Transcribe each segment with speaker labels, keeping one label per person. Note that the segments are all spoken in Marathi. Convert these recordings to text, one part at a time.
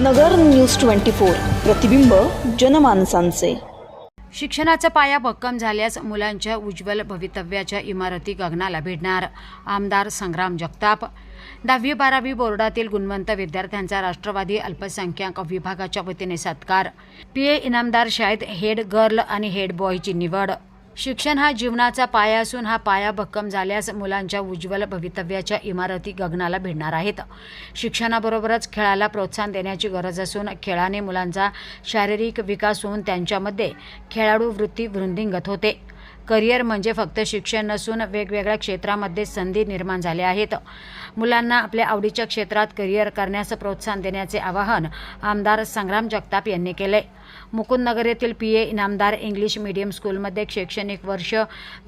Speaker 1: नगर न्यूज ट्वेंटी फोर. प्रतिबिंब जनमानसांचे.
Speaker 2: शिक्षणाचा पाया भक्कम झाल्यास मुलांच्या उज्ज्वल भवितव्याच्या इमारती गगनाला भिडणार आमदार संग्राम जगताप. दहावी बारावी बोर्डातील गुणवंत विद्यार्थ्यांचा राष्ट्रवादी अल्पसंख्याक विभागाच्या वतीने सत्कार. पी. ए. इनामदार शाळेत हेड गर्ल आणि हेड बॉयची निवड. शिक्षण हा जीवनाचा पाया असून हा पाया भक्कम झाल्यास मुलांच्या उज्ज्वल भवितव्याच्या इमारती गगनाला भिडणार आहेत. शिक्षणाबरोबरच खेळाला प्रोत्साहन देण्याची गरज असून खेळाने मुलांचा शारीरिक विकास होऊन त्यांच्यामध्ये खेळाडू वृत्ती वृद्धिंगत होते. करिअर म्हणजे फक्त शिक्षण नसून वेगवेगळ्या क्षेत्रामध्ये संधी निर्माण झाल्या आहेत. मुलांना आपल्या आवडीच्या क्षेत्रात करिअर करण्यास प्रोत्साहन देण्याचे आवाहन आमदार संग्राम जगताप यांनी केले. मुकुंदनगर येथील P A Inamdar English medium स्कूलमध्ये शैक्षणिक वर्ष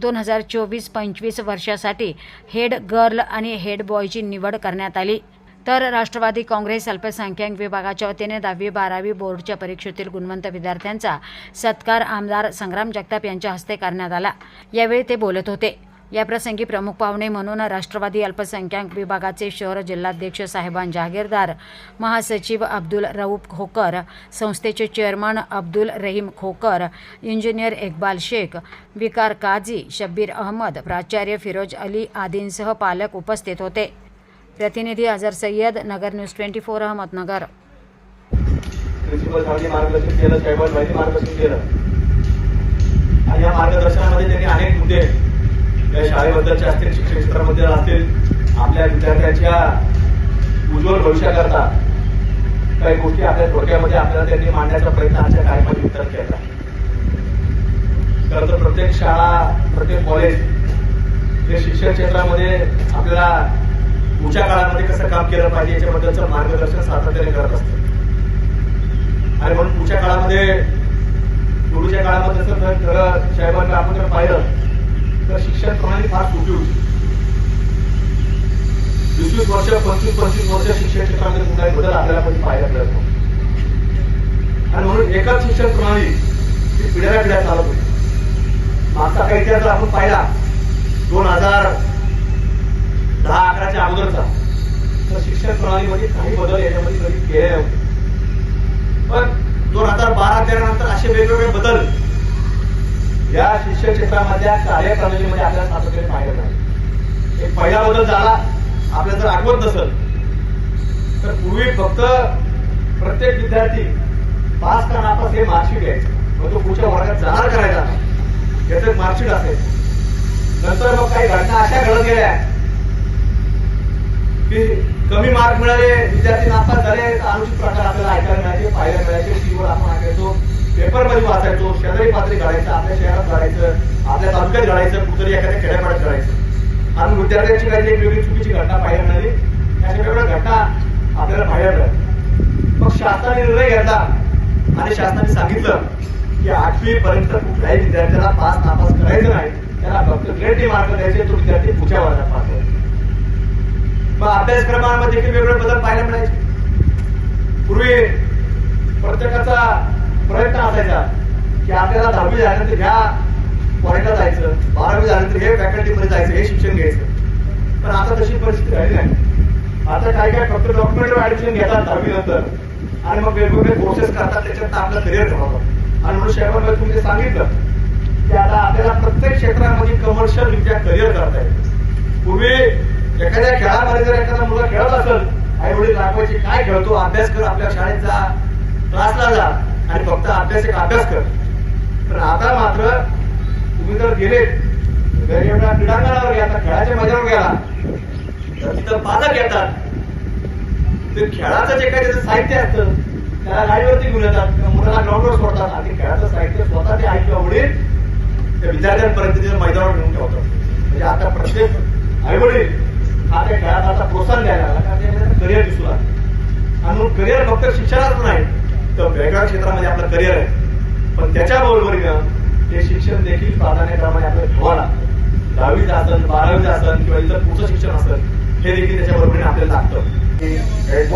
Speaker 2: दोन हजार चोवीस पंचवीस वर्षासाठी हेड गर्ल आणि हेड बॉयची निवड करण्यात आली. तर राष्ट्रवादी काँग्रेस अल्पसंख्याक विभागाच्या वतीने दहावी बारावी बोर्डच्या परीक्षेतील गुणवंत विद्यार्थ्यांचा सत्कार आमदार संग्राम जगताप यांच्या हस्ते करण्यात आला. यावेळी ते बोलत होते. याप्रसंगी प्रमुख पाहुणे म्हणून राष्ट्रवादी अल्पसंख्याक विभागाचे शहर जिल्हाध्यक्ष साहेबान जहागीरदार महासचिव अब्दुल रऊफ खोकर संस्थेचे चेअरमन अब्दुल रहीम खोकर इंजिनियर इक्बाल शेख विकार काझी शब्बीर अहमद प्राचार्य फिरोज अली आदींसह पालक उपस्थित होते. प्रतिनिधी Azhar Sayyad Nagar news twenty four Ahmednagar.
Speaker 3: Principal साहेबांनी मार्गदर्शन केलं साहेबांनी माहिती मार्गदर्शन केलं. आणि या मार्गदर्शनामध्ये त्यांनी अनेक मुद्दे या शाळेबद्दलचे असतील शिक्षण क्षेत्रामध्ये असतील आपल्या विद्यार्थ्यांच्या उज्ज्वल भविष्याकरता काही गोष्टी आपल्या डोक्यामध्ये आपल्याला त्यांनी मांडण्याचा प्रयत्न आजच्या कार्यक्रमात विचार केला. खरं तर प्रत्येक शाळा प्रत्येक कॉलेज हे शिक्षण क्षेत्रामध्ये आपल्याला पुढच्या काळामध्ये कसं काम केलं पाहिजे याच्याबद्दलचं मार्गदर्शन सातत्याने करत असतं. आणि म्हणून पुढच्या काळामध्ये पूर्वीच्या काळामध्ये जर खरं- साहेबांना आपण जर पाहिलं तर शिक्षण प्रणाली फार सुटी होती. वीस वीस वर्ष पंचवीस पंचवीस वर्ष शिक्षण क्षेत्रामध्ये कुठलाही बदल आपल्याला कधी पाहायला मिळत नव्हता आणि म्हणून एकच शिक्षण प्रणाली ही पिढ्या पिढ्या चालत होती. मागचा काही इतिहास आपण पाहिला दोन हजार दहा अकराच्या अगोदरचा. तर शिक्षण प्रणालीमध्ये काही बदल याच्यामध्ये कधी केले नव्हते पण दोन हजार बारा तेरा नंतर असे वेगवेगळे बदल या शिक्षण क्षेत्रामधल्या कार्यप्रणालीमध्ये आपल्याला सातत्याने पाहायला मिळाले. एक पहिला बदल झाला आपल्याला जर आठवत नसेल तर पूर्वी फक्त प्रत्येक विद्यार्थी पास का नापास हे मार्कशीट यायचं. मग तो पुढच्या वर्गात जाणार करायचा. याचं मार्कशीट असेल नंतर मग काही घटना अशा घडत गेल्या की कमी मार्क मिळाले विद्यार्थी नापास झाले तर अनुचित प्रकार आपल्याला ऐकायला मिळायचे पाहायला मिळायचे टीव्हीवर आपण ऐकायचो पेपरमध्ये वाचायचो शेजारी पातळी घडायचं आपल्या शहरात घडायचं आपल्या तालुक्यात घडायचं कुठतरी एखाद्या खेड्यापाड्यात घडायचं आणि विद्यार्थ्यांची काही एक वेगळी चुकीची घटना पाहायला मिळाली. अशा वेगवेगळ्या घटना आपल्याला पाहायला मिळाल्या. मग शासनाने निर्णय घेतला आणि शासनाने सांगितलं की आठवी पर्यंत कुठल्याही विद्यार्थ्याला पास नापास करायचं नाही. त्याला फक्त ग्रेड मार्क द्यायचे तो विद्यार्थी पुढच्या वर्गात पास व्हायचा मग अभ्यासक्रमामध्ये देखील वेगवेगळे बदल पाहायला मिळायचे? पूर्वी प्रत्येकाचा प्रयत्न असायचा की आपल्याला दहावी झाल्यानंतर ह्या पॉईंटला जायचं बारावी झाल्यानंतर हे फॅकल्टीमध्ये जायचं हे शिक्षण घ्यायचं. पण आता तशी परिस्थिती राहिली नाही. आता काय काय फक्त डॉक्युमेंट ऍडमिशन घेतात दहावी नंतर. आणि मग वेगवेगळे कोर्सेस करतात त्याच्यात आपलं करिअर ठरवतात आणि म्हणून शेवटमध्ये तुम्ही सांगितलं की आता आपल्याला प्रत्येक क्षेत्रामध्ये कमर्शियल रित्या करिअर करता येईल पूर्वी एखाद्या खेळामध्ये जर एखादा मुलगा खेळत असेल आई वडील दाखवायचे काय खेळतो अभ्यास कर आपल्या शाळेत जा क्लासला जा आणि फक्त अभ्यास एक अभ्यास कर. पण आता मात्र तुम्ही जर गेले क्रीडांगणावर गेला खेळाच्या मैदानावर गेला तर तिथं पालक येतात. ते खेळाचं जे काही त्याचं साहित्य असतं त्याला गाडीवरती घेऊन येतात. किंवा मुलाला ग्राउंडवर सोडतात. आणि खेळाचं साहित्य स्वतः ते आई आवडेल त्या विद्यार्थ्यांपर्यंत मैदानावर घेऊन ठेवतात. म्हणजे आता प्रत्येक आई वडील हा त्या खेळात आता प्रोत्साहन द्यायला लागला कारण करिअर दिसू लागलं. आणि म्हणून करिअर फक्त शिक्षणात नाही तर वेगळ्या क्षेत्रामध्ये आपलं करिअर आहे. पण त्याच्या बरोबरीनं ते शिक्षण देखील प्राधान्यक्रमाने आपल्याला घ्यावं लागतं. दहावीचं असेल बारावीचं असेल किंवा इतर पुढचं शिक्षण असेल हे देखील त्याच्या बरोबरीने आपल्याला लागतं.
Speaker 4: हेड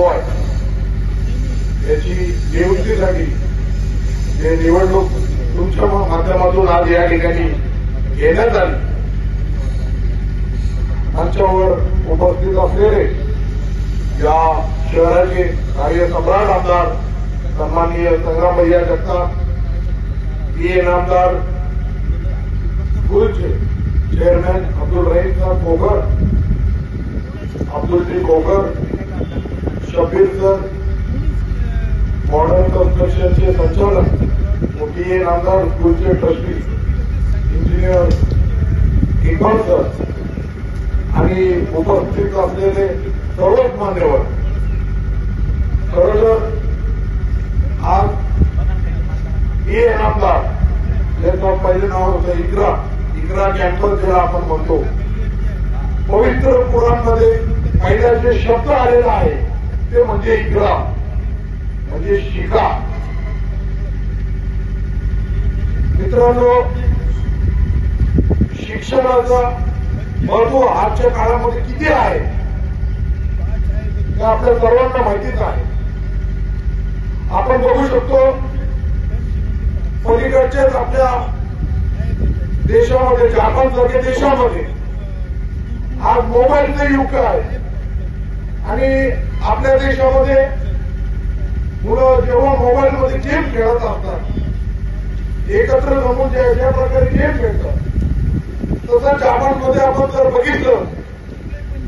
Speaker 4: याची नियुक्तीसाठी निवडणूक तुमच्या माध्यमातून आज या ठिकाणी घेण्यात आली. मंचावर उपस्थित असलेले या शहराचे कार्य सम्राट आमदार सन्माननीय संग्राम भैया जगताप ये Inamdar गुरुचे chairman Abdul Rahim saheb Khokar Abdul ji Khokar Shabbir sir modern कन्स्ट्रक्शनचे संचालक मोठी इनामदार स्कूलचे ट्रस्टी इंजिनियर इकबाल सर आणि उपस्थित असलेले सर्वच मान्यवर. खरं तर आज हे आमदार ज्याचं पहिले नाव होतं इकरा इकरा कॅम्पस ज्याला आपण म्हणतो. पवित्र पुराणमध्ये पहिला जे शब्द आलेला आहे ते म्हणजे इकरा म्हणजे शिका. मित्रांनो शिक्षणाचा परंतु आजच्या काळामध्ये किती आहे? हे आपल्या सर्वांना माहितीच आहे. आपण बघू शकतो पलीकडच्याच आपल्या देशामध्ये जापान सारख्या देशामध्ये आज मोबाईलचं युग आहे. आणि आपल्या देशामध्ये मुलं जेव्हा मोबाईलमध्ये गेम खेळत असतात एकत्र जमून ज्या प्रकारे गेम खेळतात तसं जापानमध्ये आपण जर बघितलं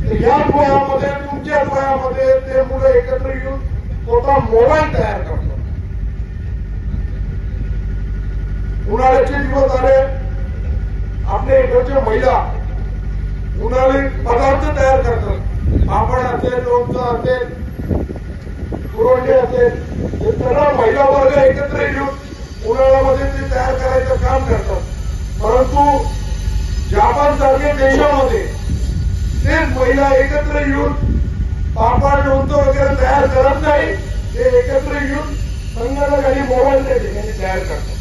Speaker 4: तर याच वयामध्ये तुमच्याच वयामध्ये ते मुलं एकत्र येऊन स्वतः मोबाईल तयार करतात. उन्हाळ्याचे दिवस आले आपल्या इकडच्या महिला उन्हाळी पदार्थ तयार करतात. आपण असेल लोणचं असेल पुरवणी असेल हे सर्व महिला वर्ग एकत्र येऊन उन्हाळ्यामध्ये ते तयार करायचं काम करतात. परंतु जापान सारखे देशामध्ये ते महिला एकत्र येऊन पापड लोणचं वगैरे तयार करत नाही ते एकत्र येऊन संघाला आणि मोबाईल त्या ठिकाणी तयार करतात.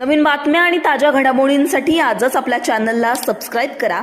Speaker 1: नवीन बातम्या आणि ताज्या घडामोडींसाठी आजच आपल्या चॅनलला सबस्क्राईब करा.